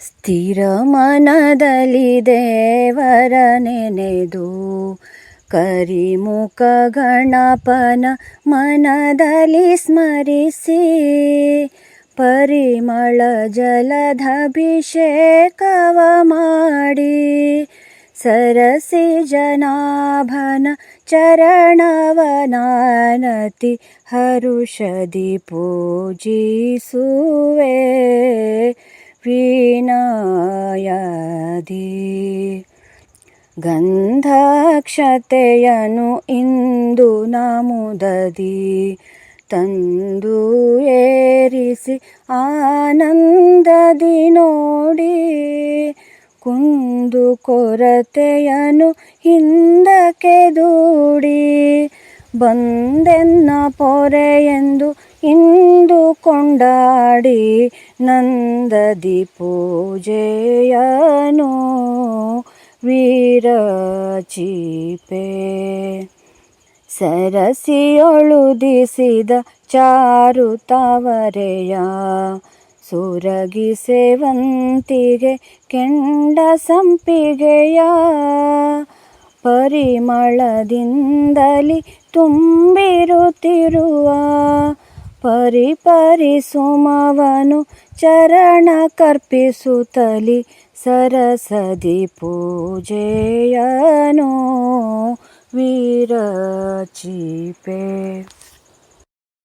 ಸ್ಥಿರ ಮನದಲ್ಲಿ ದೇವರ ನೆನೆದು ಕರಿಮುಖ ಗಣಪನ ಮನದಲ್ಲಿ ಸ್ಮರಿಸಿ ಪರಿಮಳ ಜಲಧಭಿಷೇಕವ ಮಾಡಿ ಸರಸಿ ಜನಾಭನ ಚರಣವನಾನತಿ ಹರುಷದಿ ಪೂಜಿಸುವೆ ವಿನಾಯದಿ ಗಂಧಾಕ್ಷತೆಯನು ಇಂದು ನಾಮುದದಿ ತಂದು ಏರಿಸಿ ಆನಂದದಿ ನೋಡಿ ಕುಂದು ಕೊರತೆಯನು ಹಿಂದಕ್ಕೆ ದೂಡಿ. ಬಂದೆನ್ನ ಪೊರೆ ಎಂದು ಇಂದು ಕೊಂಡಾಡಿ ನಂದದಿ ಪೂಜೆಯನು ವೀರಚಿಪೆ. ಸರಸಿಯೊಳುದಿಸಿದ ಚಾರು ತವರೆಯ ಸುರಗಿ ಸೇವಂತಿಗೆ ಕೆಂಡ ಸಂಪಿಗೆಯ ಪರಿಮಳದಿಂದಲಿ ತುಂಬಿರುತ್ತಿರುವ ಪರಿಪರಿ ಸುಮವನು ಚರಣ ಕರ್ಪಿಸುತ್ತಲಿ ಸರಸದಿ ಪೂಜೆಯನು ವೀರಚಿಪೆ